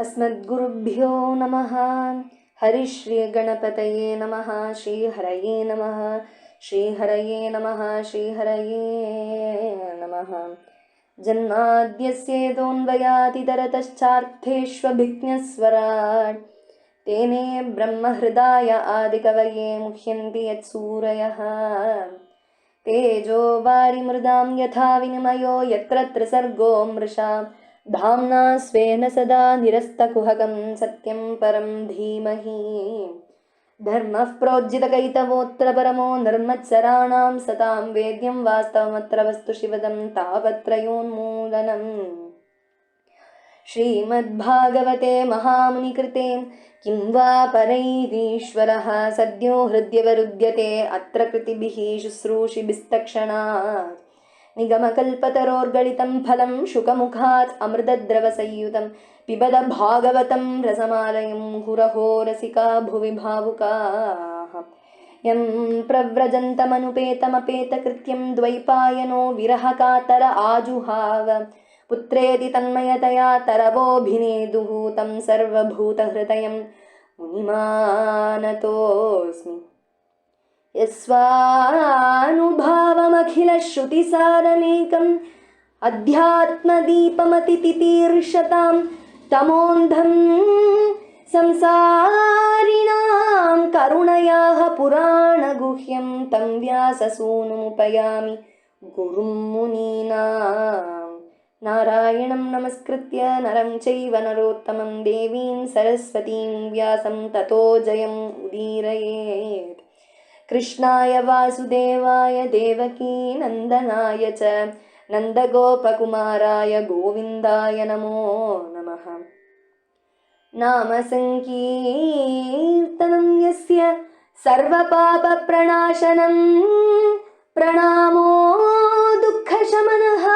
अस्मद्गुरुभ्यो नमः। हरिश्रीगणपतये नमः। श्रीहरये नमः। श्रीहरये नमः। श्रीहरये नमः। जन्माद्यस्येदोन्वयातितरतश्चार्थेष्वभिज्ञस्वराट् तेने ब्रह्महृदाय आदिकवये मुह्यन्ति यत्सूरयः। तेजो वारिमृदां यथा विनिमयो यत्र त्रिसर्गो मृषा धाम्ना स्वेन सदा निरस्तकुहकं सत्यं परं धीमहि। धर्मः प्रोज्झितकैतवोऽत्र परमो निर्मत्सराणां सतां वेद्यं वास्तवमत्र वस्तु शिवदं तावत्रयोन्मूलनम् श्रीमद्भागवते महामुनिकृते किं वा परैरीश्वरः सद्यो हृद्यवरुध्यते अत्र कृतिभिः शुश्रूषिभिस्तक्षणात् निगमकल्पतरोर्गलितं फलं शुकमुखात् अमृतद्रवसंयुतं पिबद भागवतं रसमालयं मुहुरहो रसिका भुवि भावुकाः। यं प्रव्रजन्तमनुपेतमपेतकृत्यं द्वैपायनो विरहकातर आजुहाव। पुत्रेति तन्मयतया तरवोऽभिनेदुः तं सर्वभूतहृदयं मुनिमानतोऽस्मि यस्वानुभावमखिलश्रुतिसारमेकम् अध्यात्मदीपमतितितीर्षतां तमोन्धं संसारिणां करुणयाः पुराणगुह्यं तं व्याससूनुमुपयामि। गुरुं मुनीनाम् नारायणं नमस्कृत्य नरं चैव नरोत्तमं देवीं सरस्वतीं व्यासं ततो जयम् उदीरयेत् कृष्णाय वासुदेवाय देवकी नन्दनाय च नन्दगोपकुमाराय गोविन्दाय नमो नमः। नामसङ्कीर्तनं यस्य सर्वपापप्रणाशनं प्रणामो दुःखशमनः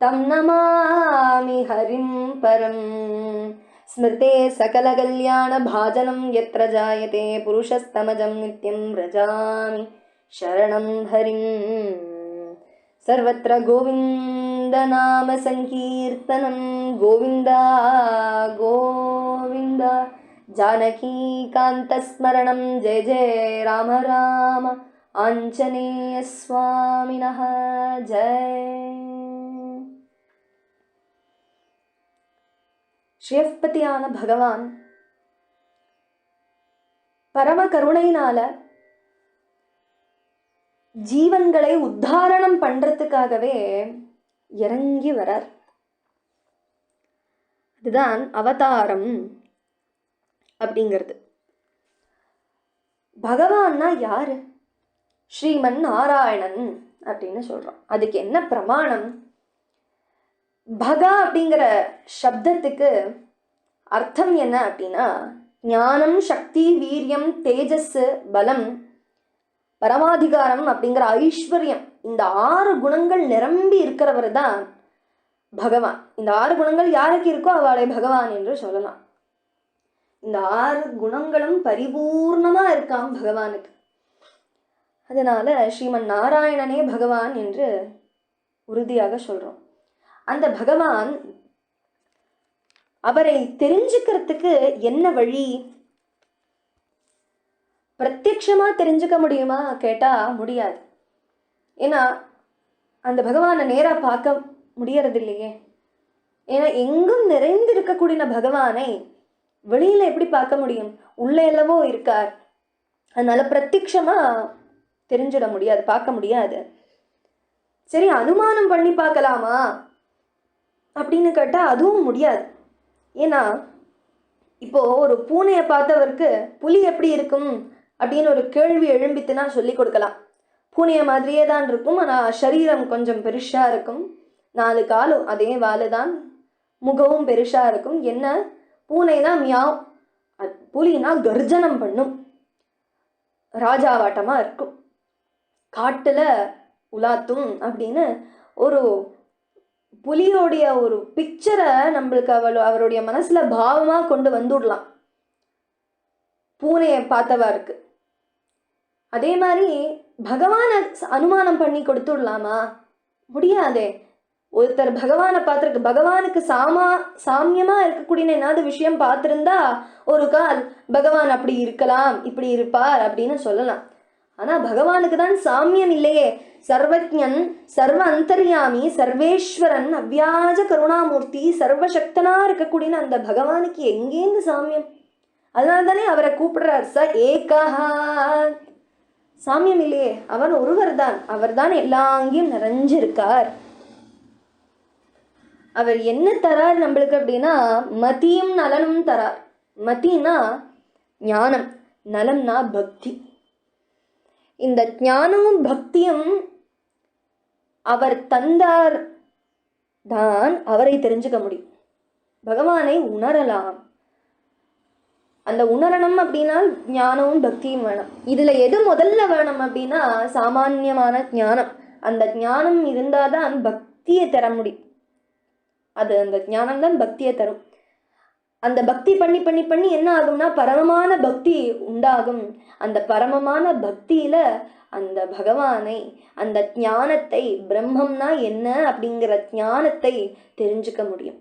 तं नमामि हरिं परम् स्मृते सकलकल्याणभाजनं यत्र जायते पुरुषस्तमजं नित्यं व्रजामि। शरणं हरिं। सर्वत्र गोविन्दनामसङ्कीर्तनं। गोविन्द गोविन्द। जानकीकान्तस्मरणं। जय जय राम राम। आञ्जनेयस्वामिनः। जय ஸ்ரீயப்பதியான பகவான் பரம கருணையினால ஜீவன்களை உத்தாரணம் பண்றதுக்காகவே இறங்கி வரார். அதுதான் அவதாரம் அப்படிங்கிறது. பகவான்னா யாரு? ஸ்ரீமன் நாராயணன் அப்படின்னு சொல்றோம். அதுக்கு என்ன பிரமாணம்? பகா அப்படிங்கிற சப்தத்துக்கு அர்த்தம் என்ன அப்படின்னா ஞானம் சக்தி வீரியம் தேஜஸ் பலம் பரமாதிகாரம் அப்படிங்கிற ஐஸ்வர்யம். இந்த ஆறு குணங்கள் நிரம்பி இருக்கிறவர் தான் பகவான். இந்த ஆறு குணங்கள் யாருக்கு இருக்கோ அவளை பகவான் என்று சொல்லலாம். இந்த ஆறு குணங்களும் பரிபூர்ணமா இருக்காம் பகவானுக்கு. அதனால ஸ்ரீமன் நாராயணனே பகவான் என்று உறுதியாக சொல்றோம். அந்த பகவான் அவரை தெரிஞ்சுக்கிறதுக்கு என்ன வழி? பிரத்யக்ஷமா தெரிஞ்சுக்க முடியுமா? கேட்டா முடியாது. ஏன்னா அந்த பகவானை நேரா பார்க்க முடியறது இல்லையே ஏன்னா எங்கும் நிறைந்திருக்கக்கூடிய பகவானை வெளியில எப்படி பார்க்க முடியும்? உள்ள எல்லவோ இருக்கார். அதனால பிரத்யக்ஷமா தெரிஞ்சிட முடியாது பார்க்க முடியாது. சரி அனுமானம் பண்ணி பார்க்கலாமா? அப்படின்னு கேட்டால் அதுவும் முடியாது. ஏன்னா இப்போது ஒரு பூனையை பார்த்தவருக்கு புலி எப்படி இருக்கும் அப்படின்னு ஒரு கேள்வி எழும்பித்துனா சொல்லி கொடுக்கலாம். பூனையை மாதிரியே தான் இருக்கும் ஆனால் சரீரம் கொஞ்சம் பெருசாக இருக்கும். நாலு காலும் அதே வாலு தான். முகவும் பெருசாக இருக்கும். என்ன? பூனைனா மியாவ். புலினா கர்ஜனம் பண்ணும். ராஜாவாட்டமாக இருக்கும். காட்டில் உலாத்தும் அப்படின்னு ஒரு புலியோடைய ஒரு பிக்சரை நம்மளுக்கு அவள் அவருடைய மனசில் பாவமாக கொண்டு வந்துடலாம். பூனையை பார்த்தவாருக்கு அதே மாதிரி பகவானை அனுமானம் பண்ணி கொடுத்துடலாமா? முடியாதே. ஒருத்தர் பகவானை பார்த்துருக்கு. பகவானுக்கு சாமா சாமியமாக இருக்கக்கூடிய ஏதாவது விஷயம் பார்த்துருந்தா ஒரு கால் பகவான் அப்படி இருக்கலாம் இப்படி இருப்பார் அப்படின்னு சொல்லலாம். ஆனால் பகவானுக்கு தான் சாமியம் இல்லையே. சர்வஜன் சர்வ அந்தர்யாமி சர்வேஸ்வரன் அவ்வியாஜ கருணாமூர்த்தி சர்வசக்தனா இருக்கக்கூடிய அந்த பகவானுக்கு எங்கேருந்து சாமியம்? அதனால தானே அவரை கூப்பிடுறார் ச ஏகஹா. சாமியம் இல்லையே அவன் ஒருவர் தான் அவர் தான் எல்லாங்கேயும் நிறைஞ்சிருக்கார். அவர் என்ன தரார் நம்மளுக்கு அப்படின்னா மதியும் நலனும் தரார். மதினா ஞானம் நலம்னா பக்தி. இந்த ஞானமும் பக்தியும் அவர் தந்தார் தான் அவரை தெரிஞ்சுக்க முடியும். பகவானை உணரலாம். அந்த உணரணும் அப்படின்னா ஞானமும் பக்தியும் வேணும். இதுல எது முதல்ல வேணும் அப்படின்னா சாமான்யமான ஞானம். அந்த ஞானம் இருந்தாதான் பக்தியை தர முடியும். அது அந்த ஞானம் தான் பக்தியை தரும். அந்த பக்தி பண்ணி பண்ணி பண்ணி என்ன ஆகும்னா பரமமான பக்தி உண்டாகும். அந்த பரமமான பக்தியில அந்த பகவானை அந்த ஞானத்தை பிரம்மம்னா என்ன அப்படிங்கிற ஞானத்தை தெரிஞ்சுக்க முடியும்.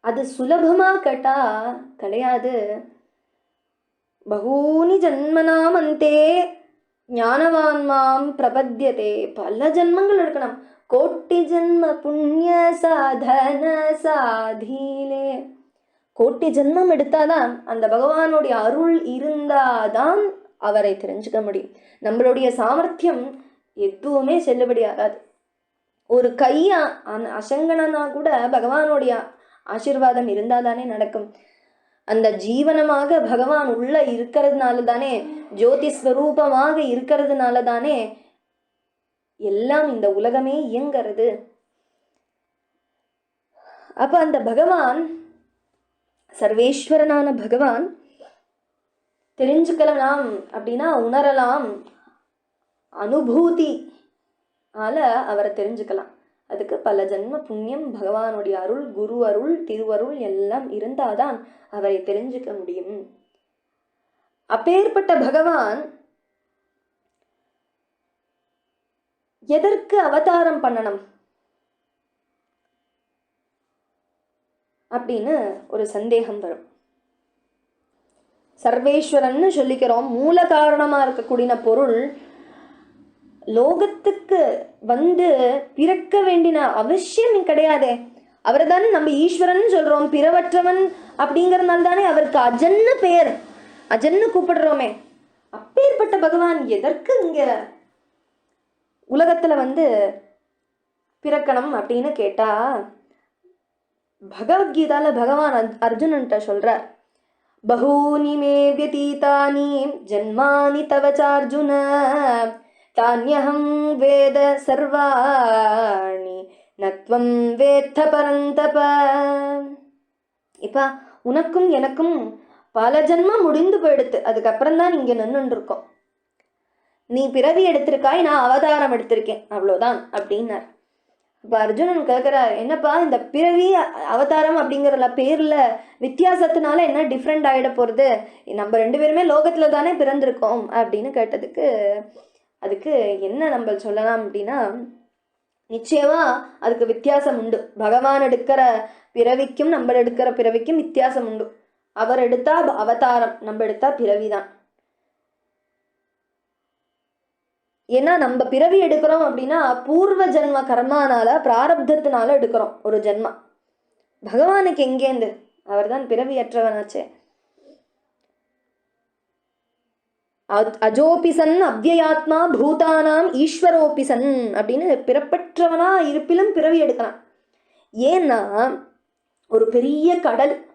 அது சுலபமா கேட்டா கிடையாது. பகூனி ஜன்மனாம் அந்தே ஞானவான் மாம் பிரபத்தியதே. பல ஜன்மங்கள் எடுக்கணும். கோட்டி ஜன்ம புண்ணிய சாதன சாதீலே கோட்டி ஜென்மம் எடுத்தாதான் அந்த பகவானுடைய அருள் இருந்தாதான் அவரை தெரிஞ்சுக்க முடியும். நம்மளுடைய சாமர்த்தியம் எதுவுமே செல்லுபடியாகாது ஒரு கையா அசங்கனனா கூட பகவானுடைய ஆசீர்வாதம் இருந்தாதானே நடக்கும். அந்த ஜீவனமாக பகவான் உள்ள இருக்கிறதுனால தானே ஜோதி ஸ்வரூபமாக இருக்கிறதுனால தானே எல்லாம் இந்த உலகமே இயங்கிறது அப்ப அந்த பகவான் சர்வேஸ்வரனான பகவான் தெரிஞ்சுக்கலாம் அப்படின்னா உணரலாம். அனுபூதி ஆல அவரை தெரிஞ்சுக்கலாம். அதுக்கு பல ஜென்ம புண்ணியம் பகவானுடைய அருள் குரு அருள் திருவருள் எல்லாம் இருந்தாதான் அவரை தெரிஞ்சுக்க முடியும். அப்பேற்பட்ட பகவான் எதற்கு அவதாரம் பண்ணணும்? அப்படின்னு ஒரு சந்தேகம் வரும். சர்வேஸ்வரன்னு சொல்லிக்கிறோம். மூல காரணமா இருக்கக்கூடிய பொருள் லோகத்துக்கு வந்து பிறக்க வேண்டின அவசியம் கிடையாதே. அவரை தானே நம்ம ஈஸ்வரன் சொல்றோம் பிறவற்றவன் அப்படிங்கறதுனால தானே அவருக்கு அஜன்னு பெயர். அஜன்னு கூப்பிடுறோமே. அப்பேற்பட்ட பகவான் எதற்கு இங்க உலகத்தில் வந்து பிறக்கணும் அப்படின்னு கேட்டால் பகவத்கீதாவில் பகவான் அர் அர்ஜுனன்ட்ட சொல்கிறார் பகூனி மே வியதீதானி ஜன்மானி தவச்சார்ஜுன தானியகம் வேத சர்வாணி நத்வம் வேத்த பரந்தப. இப்ப உனக்கும் எனக்கும் பல ஜென்மம் முடிந்து போயிடுத்து. அதுக்கப்புறம் தான் இங்கே நின்றுருக்கோம் நீ பிறவி எடுத்திருக்காய் நான் அவதாரம் எடுத்திருக்கேன். அவ்வளோதான் அப்படின்னார். இப்போ அர்ஜுனன் கேட்குறாரு என்னப்பா இந்த பிறவி அவதாரம் அப்படிங்கிறல பேரில் வித்தியாசத்தினால என்ன டிஃப்ரெண்ட் ஆகிட போகிறது நம்ம ரெண்டு பேருமே லோகத்தில் தானே பிறந்திருக்கோம் அப்படின்னு கேட்டதுக்கு அதுக்கு என்ன நம்ம சொல்லலாம் அப்படின்னா நிச்சயமாக அதுக்கு வித்தியாசம் உண்டு. பகவான் எடுக்கிற பிறவிக்கும் நம்ம எடுக்கிற பிறவிக்கும் வித்தியாசம் உண்டு. அவர் எடுத்தா அவதாரம் நம்ம எடுத்தா பிறவிதான். ஏன்னா நம்ம பிறவி எடுக்கிறோம் அப்படின்னா பூர்வ ஜென்ம கர்மானால பிராரப்தத்தினால எடுக்கிறோம் ஒரு ஜென்மா. பகவானுக்கு எங்கேந்து அவர்தான் பிறவியற்றவனாச்சே. அ- அஜோபிசன் அவ்யயாத்மா பூதானாம் ஈஸ்வரோபிசன் அப்படின்னு பிறப்பற்றவனா இருப்பிலும் பிறவி எடுக்கலாம் ஏன்னா ஒரு பெரிய கடல்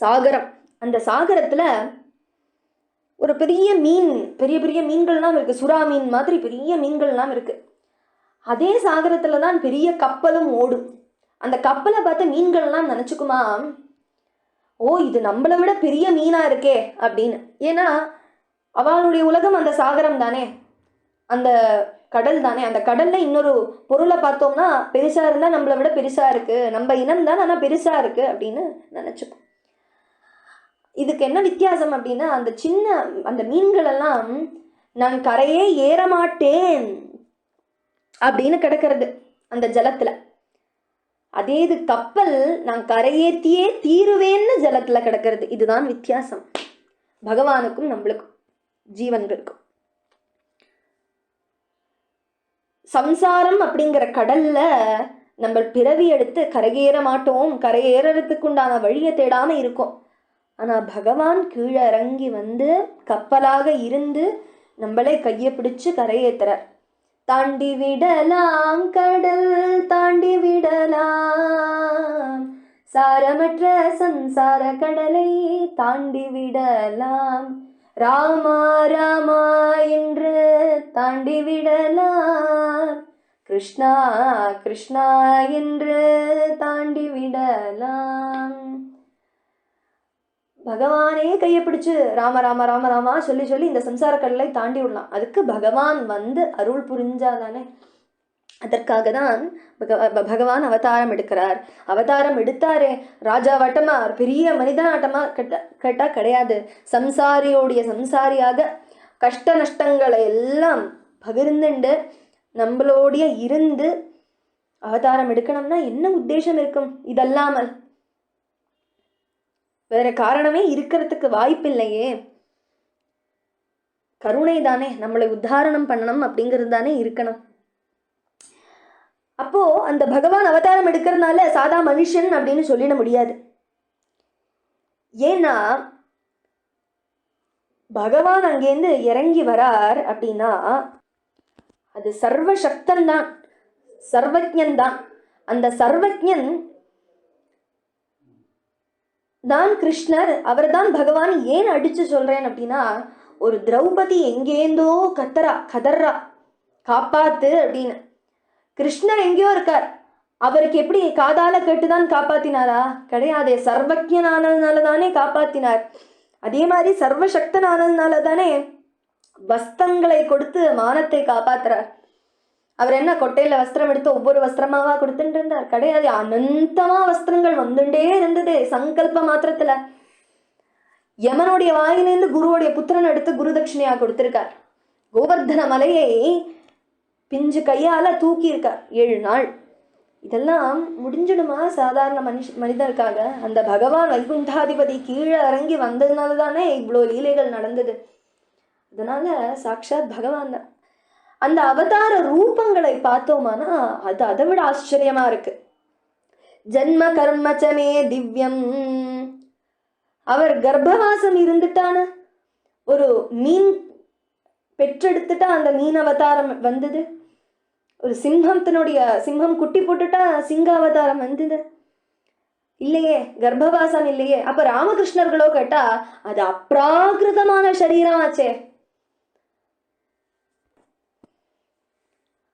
சாகரம். அந்த சாகரத்துல ஒரு பெரிய மீன் பெரிய பெரிய மீன்கள்லாம் இருக்குது சுறா மீன் மாதிரி பெரிய மீன்கள்லாம் இருக்குது அதே சாகரத்தில் தான் பெரிய கப்பலும் ஓடும். அந்த கப்பலை பார்த்து மீன்கள்லாம் நினச்சிக்குமா? ஓ இது நம்மளை விட பெரிய மீனாக இருக்கே அப்படின்னு. ஏன்னா அவளுடைய உலகம் அந்த சாகரம் தானே. அந்த கடல் தானே. அந்த கடலில் இன்னொரு பொருளை பார்த்தோம்னா பெருசாக இருந்தால் நம்மளை விட பெருசாக இருக்குது நம்ம இனம் தான் ஆனால் பெருசாக இருக்குது அப்படின்னு நினச்சிப்போம் இதுக்கு என்ன வித்தியாசம் அப்படின்னா அந்த சின்ன அந்த மீன்களெல்லாம் நான் கரையே ஏற மாட்டேன் அப்படின்னு கிடக்கிறது அந்த ஜலத்தில். அதே இது கப்பல் நான் கரையேத்தியே தீருவேன்னு ஜலத்தில் கிடக்கிறது. இதுதான் வித்தியாசம். பகவானுக்கும் நம்மளுக்கும் ஜீவன்களுக்கும். சம்சாரம் அப்படிங்கிற கடல்ல நம்ம பிறவி எடுத்து கரையேற மாட்டோம். கரையேறதுக்குண்டான வழியை தேடாம இருக்கோம். ஆனால் பகவான் கீழே இறங்கி வந்து கப்பலாக இருந்து நம்மளே கையை பிடிச்சு கரையேத்துறார். தாண்டி விடலாம் கடல் தாண்டி விடலாம். சாரமற்ற சம்சார கடலை தாண்டி விடலாம். ராமா ராமா என்று தாண்டி விடலாம். கிருஷ்ணா கிருஷ்ணா என்று தாண்டி விடலாம். பகவானே கையை பிடிச்சு ராம ராம ராம ராமா சொல்லி சொல்லி இந்த சம்சார கடலை தாண்டி விடலாம். அதுக்கு பகவான் வந்து அருள் புரிஞ்சாதானே? அதற்காக தான் பக- பகவான் அவதாரம் எடுக்கிறார். அவதாரம் எடுத்தாரே ராஜாவாட்டமா? பெரிய மனிதனாட்டமா கேட்ட கேட்டா கிடையாது. சம்சாரியோடைய சம்சாரியாக கஷ்ட நஷ்டங்களை எல்லாம் பகிர்ந்துண்டு நம்மளோடைய இருந்து அவதாரம் எடுக்கணும்னா என்ன உத்தேசம் இருக்கும்? இதல்லாமல் வேற காரணமே இருக்கிறதுக்கு வாய்ப்பில்லையே. கருணை தானே நம்மளை உத்தாரணம் பண்ணணும் அப்படிங்கிறது தானே இருக்கணும். அப்போ அந்த பகவான் அவதாரம் எடுக்கிறதுனால சாதா மனுஷன் அப்படின்னு சொல்லிட முடியாது. ஏன்னா பகவான் அங்கேருந்து இறங்கி வரார் அப்படின்னா அது சர்வசக்தன் தான் சர்வஜன் தான் அந்த சர்வஜன் தான் கிருஷ்ணர் அவர்தான் பகவான் ஏன் அடிச்சு சொல்றேன் அப்படின்னா ஒரு திரௌபதி எங்கேந்தோ கத்தரா கதர்றா காப்பாத்து அப்படின்னு. கிருஷ்ணர் எங்கேயோ இருக்கார். அவருக்கு எப்படி காதால கேட்டுதான் காப்பாத்தினாரா? கிடையாதே சர்வஜனானதுனால தானே காப்பாத்தினார். அதே மாதிரி சர்வசக்தனானதுனால தானே வஸ்தங்களை கொடுத்து மானத்தை காப்பாத்துறார். அவர் என்ன கொட்டையில வஸ்திரம் எடுத்து ஒவ்வொரு வஸ்திரமாவா கொடுத்துட்டு இருந்தார்? கிடையாது. அனந்தமா வஸ்திரங்கள் வந்துட்டே இருந்தது. சங்கல்ப மாத்திரத்துல. யமனுடைய வாயிலிருந்து குருவுடைய புத்திரன் எடுத்து குரு தட்சிணையா கொடுத்திருக்கார். கோவர்தன மலையை பிஞ்சு கையால தூக்கி இருக்கார் ஏழு நாள். இதெல்லாம் முடிஞ்சிடுமா? சாதாரண மனுஷ மனிதருக்காக. அந்த பகவான் வைகுண்டாதிபதி கீழே இறங்கி வந்ததுனால தானே இவ்வளோ லீலைகள் நடந்தது. அதனால சாக்ஷாத் பகவான் தான். அந்த அவதார ரூபங்களை பார்த்தோமானா அது அதை விட ஆச்சரியமா இருக்கு. ஜன்ம கர்மச்சமே திவ்யம். அவர் கர்ப்பவாசம் இருந்துட்டான? ஒரு மீன் பெற்றெடுத்துட்டா அந்த மீன் அவதாரம் வந்தது? ஒரு சிங்கத்தினுடைய சிங்கம் குட்டி போட்டுட்டா சிங்க அவதாரம் வந்தது? இல்லையே கர்ப்பவாசம் இல்லையே. அப்ப ராமகிருஷ்ணர்களோ கேட்டா அது அப்ராகிருதமான சரீரம் ஆச்சே.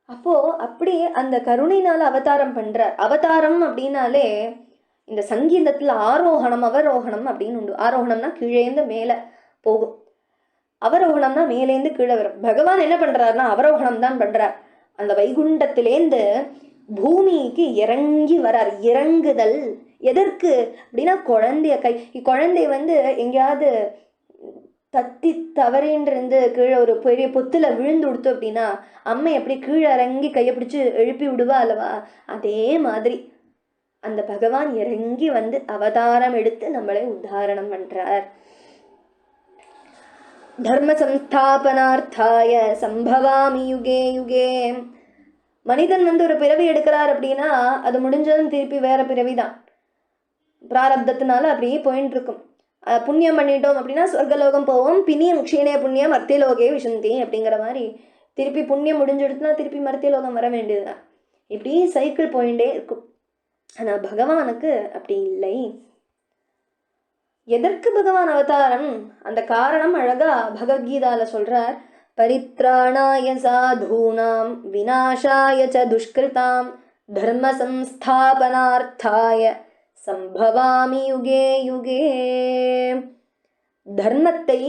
அப்போ அப்படி அந்த கருணைனால அவதாரம் பண்றார். அவதாரம் அப்படின்னாலே இந்த சங்கீதத்துல ஆரோகணம் அவரோகணம் அப்படின்னு உண்டு. ஆரோகணம்னா கீழேந்து மேல போகும். அவரோகணம்னா மேலேந்து கீழே வரும். பகவான் என்ன பண்றாருன்னா அவரோகணம் தான் பண்றார். அந்த வைகுண்டத்திலேந்து பூமிக்கு இறங்கி வரார். இறங்குதல். எதற்கு? அப்படின்னா குழந்தைய கை குழந்தை வந்து எங்கேயாவது தத்தி தவறின்றிருந்து கீழே ஒரு பெரிய பொத்தில் விழுந்து கொடுத்து அப்படின்னா அம்மை எப்படி கீழே இறங்கி கையை பிடிச்சி எழுப்பி விடுவா அல்லவா? அதே மாதிரி அந்த பகவான் இறங்கி வந்து அவதாரம் எடுத்து நம்மளை உதாரணம் பண்றார். தர்ம சம்ஸ்தாபனார்த்தாய சம்பவாமி யுகே யுகே. மனிதன் வந்து ஒரு பிறவி எடுக்கிறார் அப்படின்னா அது முடிஞ்சதும் திருப்பி வேற பிறவி தான் பிராரப்தத்தினால அப்படியே போயின்னு இருக்கும் புண்ணியம் பண்ணிட்டோம் அப்படின்னா சொர்க்கலோகம் போவோம். பின்னியம் க்ஷீணே புண்ணியம் மர்த்தியலோகே விசந்தி அப்படிங்கிற மாதிரி திருப்பி புண்ணியம் முடிஞ்சுடுத்துனா திருப்பி மர்த்தியலோகம் வர வேண்டியதுதான். இப்படி சைக்கிள் போயிட்டே இருக்கும். ஆனால் பகவானுக்கு அப்படி இல்லை. எதற்கு பகவான் அவதாரம்? அந்த காரணம் அழகா பகவத்கீதால சொல்றார். பரித்ராணாய சாதூனாம் விநாசாய ச துஷ்கிருதாம் தர்ம சம்ஸ்தாபனார்த்தாய. சம்பவாமி யுகே யுகே தர்மத்தை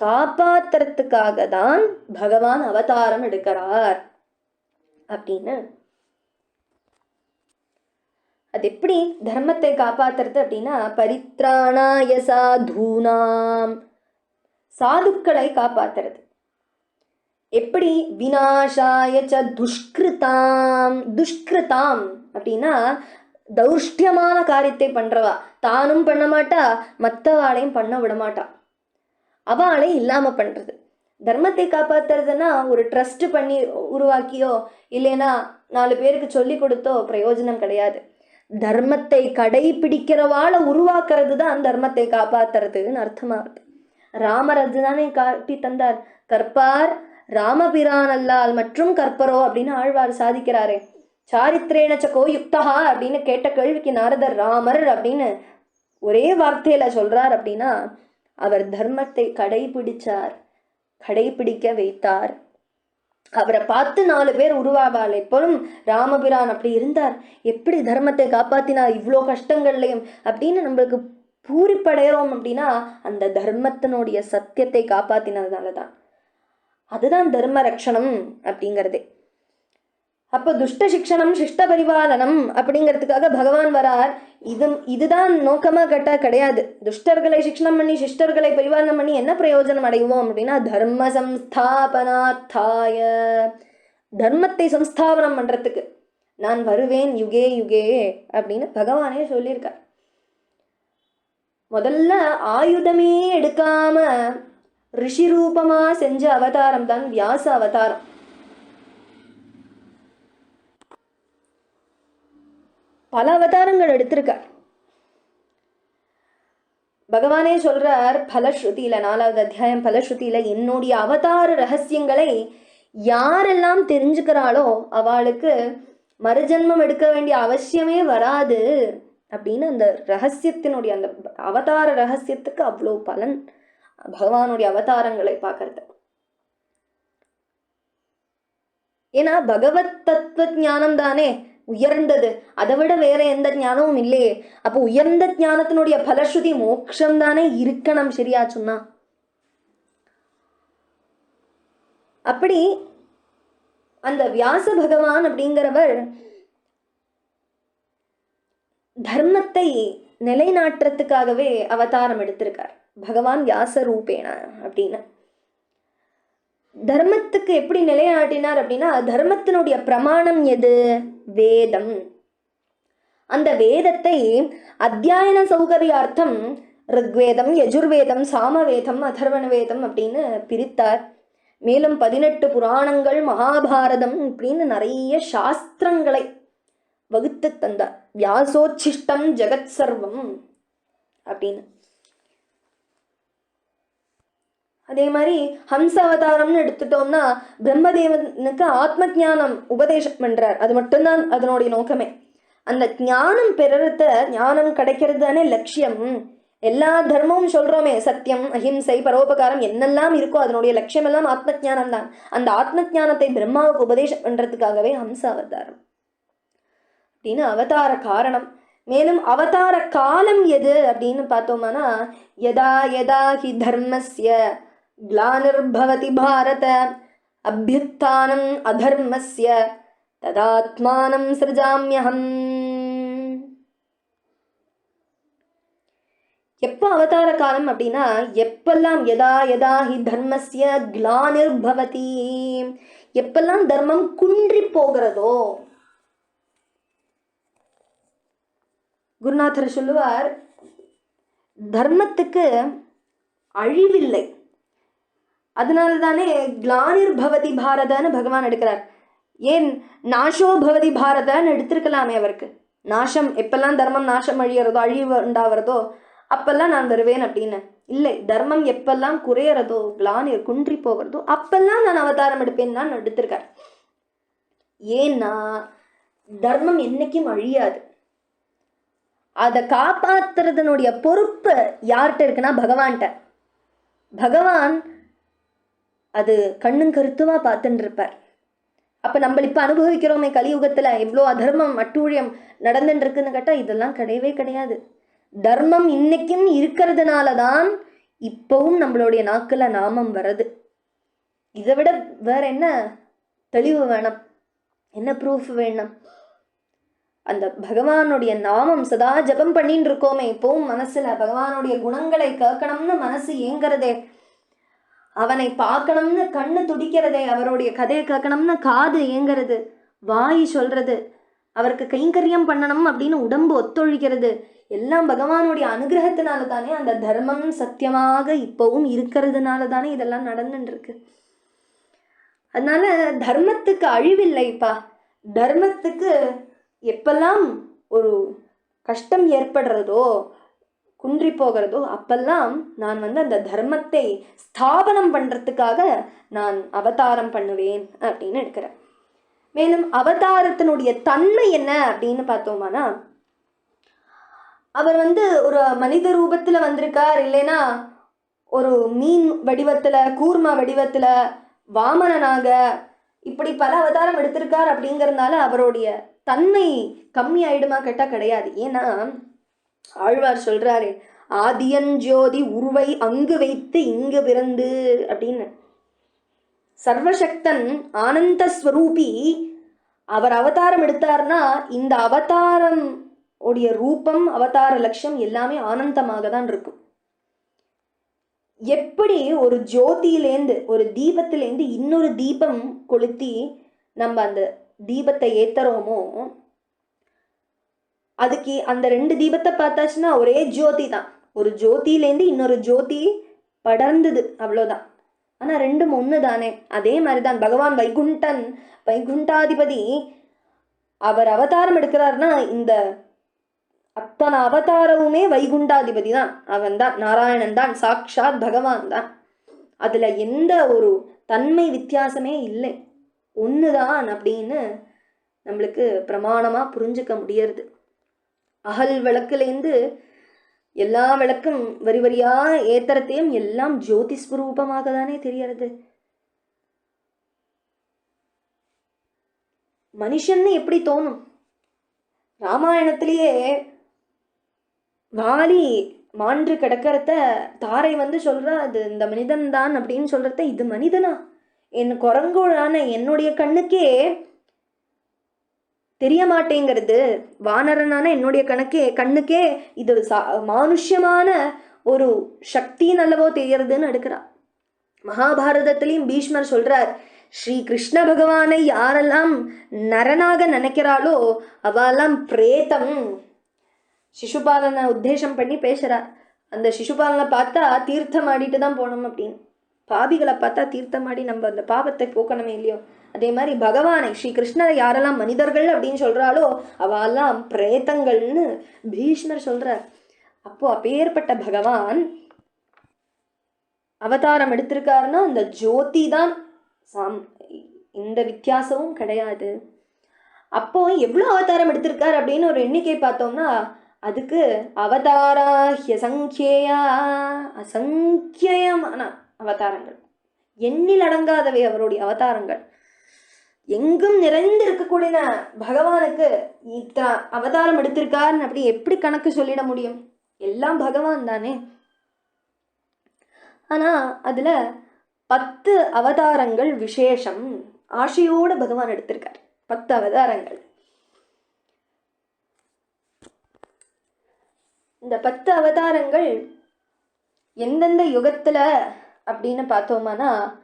காப்பாத்துறதுக்காக தான் பகவான் அவதாரம் எடுக்கிறார் அப்படின்னு. அது எப்படி தர்மத்தை காப்பாத்துறது அப்படின்னா பரித்ராணாய சாதுனாம் சாதுக்களை காப்பாத்துறது. எப்படி வினாசாய ச துஷ்கிருதாம் துஷ்கிருதாம் அப்படின்னா தௌஷ்டியமான காரியத்தை பண்ணுறவா தானும் பண்ண மாட்டா மற்றவாளையும் பண்ண விட மாட்டா. அவளை இல்லாமல் பண்ணுறது தர்மத்தை காப்பாத்துறதுன்னா ஒரு ட்ரஸ்ட் பண்ணி உருவாக்கியோ இல்லைன்னா நாலு பேருக்கு சொல்லி கொடுத்தோ பிரயோஜனம் கிடையாது. தர்மத்தை கடைபிடிக்கிறவாளை உருவாக்குறது தான் தர்மத்தை காப்பாத்துறதுன்னு அர்த்தமாகுது. ராமர் அதுதானே காட்டி தந்தார். கற்பார் ராமபிரானல்லால் மற்றும் கற்பரோ அப்படின்னு ஆழ்வார் சாதிக்கிறாரு. சாரித்ரேண யுக்தகா அப்படின்னு கேட்ட கேள்விக்கு நாரதர் ராமர் அப்படின்னு ஒரே வார்த்தையில சொல்றார் அப்படின்னா அவர் தர்மத்தை கடைபிடிச்சார் கடைபிடிக்க வைத்தார். அவரை பார்த்து நாலு பேர் உருவாவாள் எப்போதும் ராமபிரான் அப்படி இருந்தார். எப்படி தர்மத்தை காப்பாத்தினார்? இவ்வளோ கஷ்டங்கள்லையும் அப்படின்னு நம்மளுக்கு பூரிப்படைகிறோம் அப்படின்னா அந்த தர்மத்தினுடைய சத்தியத்தை காப்பாத்தினதுனால தான் அதுதான் தர்ம ரக்ஷணம் அப்படிங்கிறது. அப்போ துஷ்ட சிக்ஷணம் சிஷ்ட பரிபாலனம் அப்படிங்கிறதுக்காக பகவான் வரார். இது இதுதான் நோக்கமாக கட்டா கிடையாது. துஷ்டர்களை சிக்ஷணம் பண்ணி சிஷ்டர்களை பரிபாலனம் பண்ணி என்ன பிரயோஜனம் அடைவோம் அப்படின்னா தர்ம சம்ஸ்தாபனார்த்தாய. தர்மத்தை சம்ஸ்தாபனம் பண்ணுறதுக்கு நான் வருவேன் யுகே யுகே அப்படின்னு பகவானே சொல்லியிருக்கார். முதல்ல ஆயுதமே எடுக்காம ரிஷி ரூபமா செஞ்ச அவதாரம் தான் வியாச அவதாரம். பல அவதாரங்கள் எடுத்திருக்கார். பகவானே சொல்றார் பலஸ்ருதியில நாலாவது அத்தியாயம் பலஸ்ருதியில என்னுடைய அவதார ரகசியங்களை யாரெல்லாம் தெரிஞ்சுக்கிறாளோ அவளுக்கு மறுஜன்மம் எடுக்க வேண்டிய அவசியமே வராது. அப்படின்னு அந்த ரகசியத்தினுடைய அந்த அவதார ரகசியத்துக்கு அவ்வளோ பலன் பகவானுடைய அவதாரங்களை பார்க்கறது. ஏன்னா பகவத் தத்துவ ஞானம் தானே உயர்ந்தது. அதை விட வேற எந்த ஞானமும் இல்லையே. அப்போ உயர்ந்த ஞானத்தினுடைய பலஸ்ருதி மோட்சம் தானே இருக்கணும் சரியா சொன்னா? அப்படி அந்த வியாச பகவான் அப்படிங்கிறவர் தர்மத்தை நிலைநாட்டுறதுக்காகவே அவதாரம் எடுத்திருக்கார். பகவான் வியாச ரூபேன அப்படின்னு. தர்மத்துக்கு எப்படி நிலைநாட்டினார் அப்படின்னா தர்மத்தினுடைய பிரமாணம் எது? வேதம். அந்த வேதத்தை அத்தியாயன சௌகரியார்த்தம் ரிக்வேதம் யஜுர்வேதம் சாமவேதம் அதர்வண வேதம் அப்படின்னு பிரித்தார். மேலும் பதினெட்டு புராணங்கள் மகாபாரதம் அப்படின்னு நிறைய சாஸ்திரங்களை வகுத்து தந்தார். வியாசோச்சிஷ்டம் ஜெகத் சர்வம் அப்படின்னு. அதே மாதிரி ஹம்ச அவதாரம்னு எடுத்துட்டோம்னா பிரம்மதேவனுக்கு ஆத்ம ஞானம் உபதேசம் பண்றார். அது மட்டும்தான் அதனுடைய நோக்கமே. அந்த ஞானம் பெறறத ஞானம் கிடைக்கிறது தானே லட்சியம். எல்லா தர்மமும் சொல்றோமே சத்தியம் அஹிம்சை பரோபகாரம் என்னெல்லாம் இருக்கோ அதனுடைய லட்சியம் எல்லாம் ஆத்ம ஞானம் தான். அந்த ஆத்ம ஞானத்தை பிரம்மாவுக்கு உபதேசம் பண்றதுக்காகவே ஹம்ச அவதாரம் அப்படின்னு அவதார காரணம். மேலும் அவதார காலம் எது அப்படின்னு பார்த்தோம்னா யதா யதா ஹி தர்மஸ்ய ग्लानिर्भवति भारत अभ्युत्थानम् अधर्मस्य तदात्मानं सृजाम्यहम् எப்போ அவதார காலம் அப்படின்னா எப்பெல்லாம் யதா யதா ஹி தர்மஸ்ய கிளானிர்பவதி எப்பெல்லாம் தர்மம் குன்றி போகிறதோ குருநாதர் சொல்லுவார் தர்மத்துக்கு அழிவில்லை அதனால தானே கிளானிர் பவதி பாரதன்னு பகவான் எடுக்கிறார். ஏன் நாஷோ பவதி பாரதன்னு எடுத்திருக்கலாமே அவருக்கு. நாசம் எப்பெல்லாம் தர்மம் நாசம் அழியறதோ அழிவு உண்டாகிறதோ அப்பெல்லாம் நான் வருவேன் அப்படின்னு. இல்லை தர்மம் எப்பெல்லாம் குறையறதோ கிளானிர் குன்றி போகிறதோ அப்பெல்லாம் நான் அவதாரம் எடுப்பேன் தான் எடுத்திருக்கார். ஏன்னா தர்மம் என்னைக்கும் அழியாது. அதை காப்பாத்துறதுனுடைய பொறுப்பு யார்கிட்ட இருக்குன்னா பகவான்கிட்ட. பகவான் அது கண்ணும் கருத்துமா பார்த்துட்டு இருப்பார் அப்போ நம்ம இப்போ அனுபவிக்கிறோமே கலியுகத்தில் எவ்வளோ அதர்மம் அட்டூழியம் நடந்துட்டு இருக்குன்னு கேட்டால் இதெல்லாம் கிடையவே கிடையாது. தர்மம் இன்னைக்கும் இருக்கிறதுனால தான் இப்போவும் நம்மளுடைய நாக்கில் நாமம் வருது இதை விட வேற என்ன தெளிவு வேணும்? என்ன ப்ரூஃப் வேணும்? அந்த பகவானுடைய நாமம் சதா ஜபம் பண்ணின்னு இருக்கோமே இப்போவும் மனசுல பகவானுடைய குணங்களை கேட்கணும்னு மனசு ஏங்கிறதே. அவனை பார்க்கணும்னு கண்ணு துடிக்கிறதே அவருடைய கதையை கேட்கணும்னு காது ஏங்குறது வாய் சொல்றது அவருக்கு கைங்கரியம் பண்ணணும் அப்படின்னு உடம்பு ஒத்துழைக்கிறது எல்லாம் பகவானுடைய அனுகிரகத்தினால தானே அந்த தர்மம் சத்தியமாக இப்பவும் இருக்கிறதுனால தானே இதெல்லாம் நடந்துருக்கு அதனால தர்மத்துக்கு அழிவில்லைப்பா. தர்மத்துக்கு எப்பெல்லாம் ஒரு கஷ்டம் ஏற்படுறதோ குன்றி போகிறதோ அப்பெல்லாம் நான் வந்து அந்த தர்மத்தை ஸ்தாபனம் பண்ணுறதுக்காக நான் அவதாரம் பண்ணுவேன் அப்படின்னு எடுக்கிறேன். மேலும் அவதாரத்தினுடைய தன்மை என்ன அப்படின்னு பார்த்தோமானா அவர் வந்து ஒரு மனித ரூபத்தில் வந்திருக்கார். இல்லைன்னா ஒரு மீன் வடிவத்தில் கூர்மா வடிவத்தில் வாமனனாக இப்படி பல அவதாரம் எடுத்திருக்கார் அப்படிங்கிறதுனால அவருடைய தன்மை கம்மி ஆயிடுமா கேட்டால் கிடையாது. ஏன்னா ஆழ்வார் சொல்றாரு ஆதியஞ்சோதி உருவை அங்கு வைத்து இங்கு பிறந்து அப்படின்னு. சர்வசக்தன் ஆனந்த ஸ்வரூபி அவர் அவதாரம் எடுத்தார்னா இந்த அவதாரம் உடைய ரூபம் அவதார லட்சம் எல்லாமே ஆனந்தமாக தான் இருக்கும். எப்படி ஒரு ஜோதியிலேந்து ஒரு தீபத்திலேந்து இன்னொரு தீபம் கொளுத்தி நம்ம அந்த தீபத்தை ஏத்துறோமோ அதுக்கு அந்த ரெண்டு தீபத்தை பார்த்தாச்சுன்னா ஒரே ஜோதி தான். ஒரு ஜோதியிலேருந்து இன்னொரு ஜோதி படர்ந்தது அவ்வளோதான். ஆனால் ரெண்டும் ஒன்று தானே அதே மாதிரி தான் பகவான் வைகுண்டன் வைகுண்டாதிபதி அவர் அவதாரம் எடுக்கிறார்னா இந்த அத்தனை அவதாரமுமே வைகுண்டாதிபதி தான். அவன் தான் நாராயணன் தான் சாக்ஷாத் பகவான் தான். அதில் எந்த ஒரு தன்மை வித்தியாசமே இல்லை. ஒன்று தான் அப்படின்னு நம்மளுக்கு பிரமாணமாக புரிஞ்சுக்க முடியறது. அகல் விளக்குலேருந்து எல்லா விளக்கும் வரி வரியாக ஏத்தரத்தையும் எல்லாம் ஜோதி ஸ்வரூபமாக தானே தெரியறது மனுஷன்னு எப்படி தோணும்? ராமாயணத்திலேயே வாலி மான்று கிடக்கிறத தாரை வந்து சொல்கிறா அது இந்த மனிதன் தான் அப்படின்னு சொல்கிறத இது மனிதனா? என் குரங்கோழான என்னுடைய கண்ணுக்கே தெரிய மாட்டேங்கிறது வானரனான என்னுடைய கணக்கே கண்ணுக்கே இது சா மானுஷ்யமான ஒரு சக்தின்னு அல்லவோ தெரியறதுன்னு எடுக்கிறா. மகாபாரதத்திலையும் பீஷ்மர் சொல்றார் ஸ்ரீ கிருஷ்ண பகவானை யாரெல்லாம் நரனாக நினைக்கிறாளோ அவெல்லாம் பிரேதம் சிசுபாலனை உத்தேசம் பண்ணி பேசுறார். அந்த சிசுபாலனை பார்த்தா தீர்த்தம் ஆடிட்டு தான் போனோம் அப்படின்னு. பாவிகளை பார்த்தா தீர்த்தம் ஆடி நம்ம அந்த பாவத்தை போக்கணுமே இல்லையோ? அதே மாதிரி பகவானை ஸ்ரீ கிருஷ்ணரை யாரெல்லாம் மனிதர்கள் அப்படின்னு சொல்கிறாளோ அவெல்லாம் பிரேத்தங்கள்னு பீஷ்மர் சொல்கிறார் அப்போ அப்பேற்பட்ட பகவான் அவதாரம் எடுத்திருக்காருன்னா அந்த ஜோதி தான் சாம் இந்த வித்தியாசமும் கிடையாது. அப்போ எவ்வளோ அவதாரம் எடுத்திருக்கார் அப்படின்னு ஒரு எண்ணிக்கை பார்த்தோம்னா அதுக்கு அவதாரா ஹியசங்கேயா அசங்கியமான அவதாரங்கள். எண்ணில் அடங்காதவை அவருடைய அவதாரங்கள். எங்கும் நிறைந்து இருக்கக்கூடிய பகவானுக்கு இத்தனை அவதாரம் எடுத்திருக்காருன்னு அப்படி எப்படி கணக்கு சொல்லிட முடியும்? எல்லாம் பகவான் தானே. ஆனா அதுல பத்து அவதாரங்கள் விசேஷம் ஆசையோட பகவான் எடுத்திருக்கார். பத்து அவதாரங்கள். இந்த பத்து அவதாரங்கள் எந்தெந்த யுகத்துல அப்படின்னு பார்த்தோமானா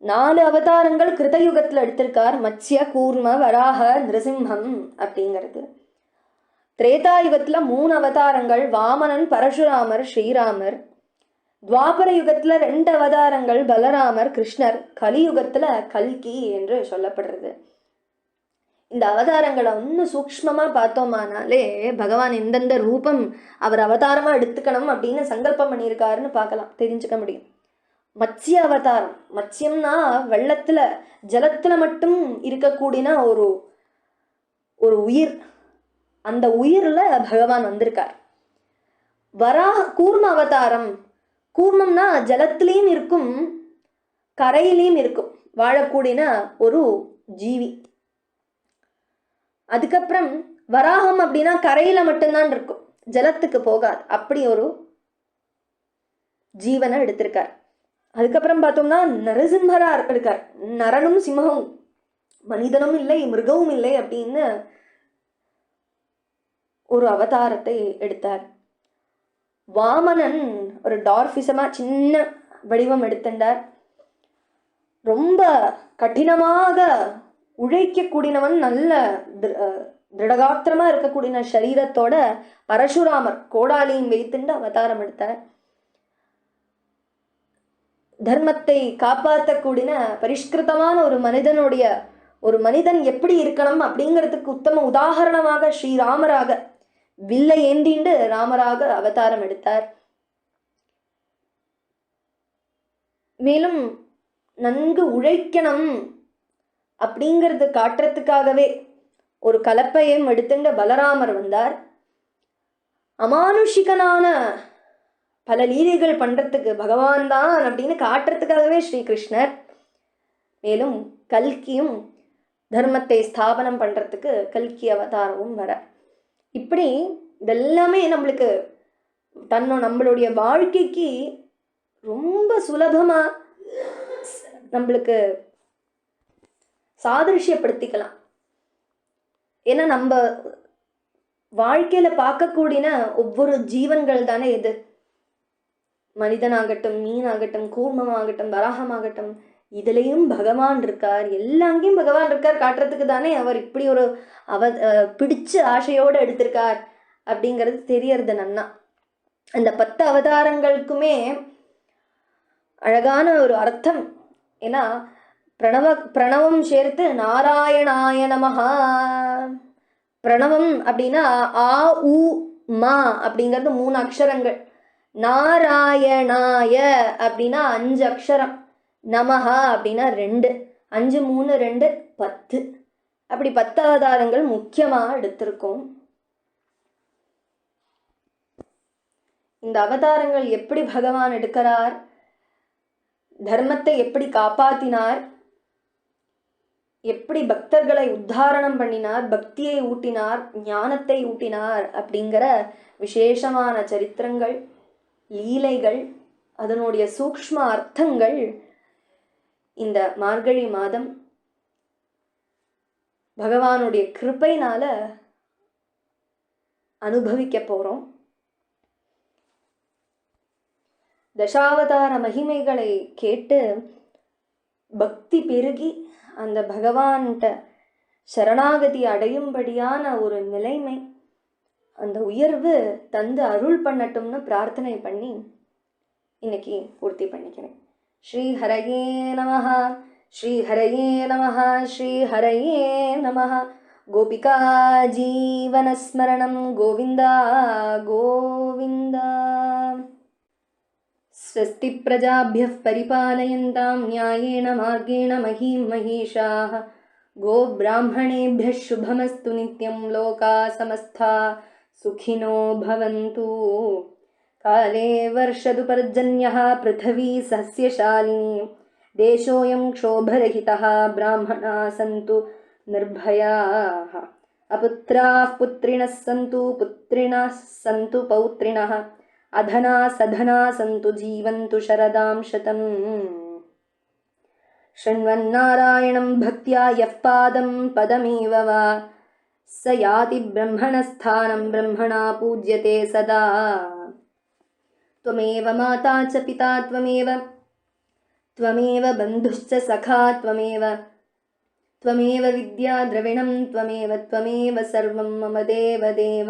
நாலு அவதாரங்கள் கிருதயுகத்தில் எடுத்திருக்கார். மத்ய கூர்ம வராக நிருசிம்ஹம் அப்படிங்கிறது. திரேதாயுகத்தில் மூணு அவதாரங்கள். வாமனன் பரசுராமர் ஸ்ரீராமர். துவாபர யுகத்துல ரெண்டு அவதாரங்கள். பலராமர் கிருஷ்ணர். கலியுகத்துல கல்கி என்று சொல்லப்படுறது. இந்த அவதாரங்களை இன்னும் சூக்ஷ்மமா பார்த்தோமானாலே பகவான் எந்தெந்த ரூபம் அவர் அவதாரமா எடுத்துக்கணும் அப்படின்னு சங்கல்பம் பண்ணியிருக்காருன்னு பார்க்கலாம். தெரிஞ்சுக்க முடியும். மத்ஸ்ய அவதாரம் மத்ஸ்யம்னா வெள்ளத்தில் ஜலத்தில் மட்டும் இருக்கக்கூடியனா ஒரு ஒரு உயிர். அந்த உயிரில் பகவான் வந்திருக்கார். வரா கூர்ம அவதாரம். கூர்மம்னா ஜலத்திலையும் இருக்கும் கரையிலையும் இருக்கும். வாழக்கூடியன ஒரு ஜீவி. அதுக்கப்புறம் வராகம் அப்படின்னா கரையில மட்டும்தான் இருக்கும். ஜலத்துக்கு போகாது. அப்படி ஒரு ஜீவனை எடுத்திருக்கார். அதுக்கப்புறம் பார்த்தோம்னா நரசிம்மரா இருக்கார். நரனும் சிம்மமும். மனிதனும் இல்லை மிருகமும் இல்லை அப்படின்னு ஒரு அவதாரத்தை எடுத்தார். வாமனன் ஒரு டார்ஃபிசமா சின்ன வடிவம் எடுத்துட்டார் ரொம்ப கடினமாக உழைக்கக்கூடியவன் நல்ல திரு- திருடகாத்திரமா இருக்கக்கூடிய சரீரத்தோட பரசுராமர் கோடாலியும் வைத்துண்டு அவதாரம் எடுத்தார். தர்மத்தை காப்பாற்றக்கூடிய பரிஷ்கிருதமான ஒரு மனிதனுடைய ஒரு மனிதன் எப்படி இருக்கணும் அப்படிங்கிறதுக்கு உத்தம உதாகரணமாக ஸ்ரீராமராக வில்லை ஏந்திண்டு ராமராக அவதாரம் எடுத்தார். மேலும் நன்கு உழைக்கணும் அப்படிங்கிறது காட்டுறதுக்காகவே ஒரு கலப்பையும் எடுத்துங்க பலராமர் வந்தார். அமானுஷிகனான பல லீலைகள் பண்ணுறதுக்கு பகவான் தான் அப்படின்னு காட்டுறதுக்காகவே ஸ்ரீகிருஷ்ணர் மேலும் கல்கியும் தர்மத்தை ஸ்தாபனம் பண்ணுறதுக்கு கல்கி அவதாரமும் வர. இப்படி இதெல்லாமே நம்மளுக்கு தன்னோ நம்மளுடைய வாழ்க்கைக்கு ரொம்ப சுலபமாக நம்மளுக்கு சாதிருஷ்யப்படுத்திக்கலாம். ஏன்னா நம்ம வாழ்க்கையில் பார்க்கக்கூடிய ஒவ்வொரு ஜீவன்கள் தானே இது. மனிதனாகட்டும் மீனாகட்டும் கூர்மமாகட்டும் வராகமாகட்டும் இதுலேயும் பகவான் இருக்கார். எல்லாங்கேயும் பகவான் இருக்கார். காட்டுறதுக்கு தானே அவர் இப்படி ஒரு அவ பிடிச்ச ஆசையோடு எடுத்திருக்கார் அப்படிங்கிறது தெரியறது நன்னா. அந்த பத்து அவதாரங்களுக்குமே அழகான ஒரு அர்த்தம். ஏன்னா பிரணவ பிரணவம் சேர்த்து நாராயணாய நமஹா. பிரணவம் அப்படின்னா ஆ உ மா அப்படிங்கிறது மூணு அக்ஷரங்கள். நாராயணாய அப்படின்னா அஞ்சு அக்ஷரம். நமஹா அப்படின்னா ரெண்டு. அஞ்சு மூணு ரெண்டு பத்து. அப்படி பத்து அவதாரங்கள் முக்கியமாக எடுத்திருக்கோம். இந்த அவதாரங்கள் எப்படி பகவான் எடுக்கிறார்? தர்மத்தை எப்படி காப்பாத்தினார்? எப்படி பக்தர்களை உத்தாரணம் பண்ணினார்? பக்தியை ஊட்டினார்? ஞானத்தை ஊட்டினார்? அப்படிங்கிற விசேஷமான சரித்திரங்கள். லீலைகள் அதனுடைய சூக்ஷ்ம அர்த்தங்கள் இந்த மார்கழி மாதம் பகவானுடைய கிருப்பைனால அனுபவிக்க போகிறோம் தசாவதார மகிமைகளை கேட்டு பக்தி பெருகி அந்த பகவான்கிட்ட சரணாகதி அடையும்படியான ஒரு நிலைமை அந்த உயர்வு தந்து அருள் பண்ணட்டும்னு பிரார்த்தனை பண்ணி இன்னைக்கு பூர்த்தி பண்ணிக்கிறேன் ஸ்ரீ ஹரயே நமஹ ஸ்ரீ ஹரயே நமஹ ஸ்ரீ ஹரயே நமஹ கோபிகா ஜீவனஸ்மரணம் கோவிந்தா கோவிந்தா स्वस्ति प्रजाभ्यः परिपालयन्तां न्यायेन मार्गेण महीं महिषाः गोब्राह्मणेभ्यः शुभमस्तु नित्यं लोका समस्ता सुखिनो भवन्तु। काले वर्षतु पर्जन्यः पृथिवी सस्यशालिनी। देशोऽयं क्षोभरहितः ब्राह्मणाः सन्तु निर्भयाः। अपुत्राः पुत्रिणः सन्तु पुत्रिणः सन्तु पौत्रिणः। अधना सधना सन्तु जीवन्तु शरदां शतम्। शृण्वन्नारायणं भक्त्या यः पादं पदमेव वा स याति ब्रह्मणस्थानं ब्रह्मणा पूज्यते सदा। त्वमेव माता च पिता त्वमेव। त्वमेव बन्धुश्च सखा त्वमेव। त्वमेव विद्या द्रविणं त्वमेव त्वमेव सर्वं मम देवदेव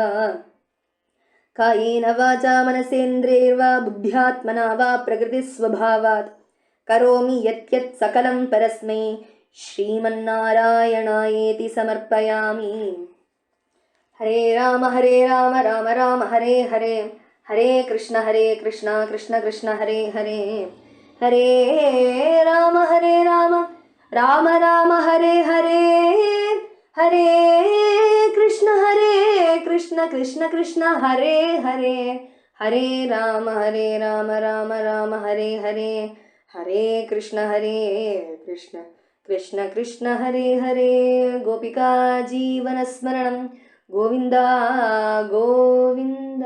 कायेन वाचा मनसेन्द्रियैर्वा बुद्ध्यात्मना वा प्रकृतिस्वभावात्। करोमि यत् सकलं परस्मै। श्रीमन्नारायणायेति समर्पयामि हरे राम हरे राम राम राम हरे हरे। हरे कृष्ण हरे कृष्ण कृष्ण कृष्ण हरे हरे। हरे राम हरे राम राम राम हरे हरे। हरे कृष्ण हरे कृष्ण कृष्ण कृष्ण हरे हरे। हरे राम हरे राम राम राम हरे हरे। हरे कृष्ण हरे कृष्ण। कृष्ण कृष्ण हरे हरे। गोपिका जीवनस्मरणं ಗೋವಿಂದ ಗೋವಿಂದ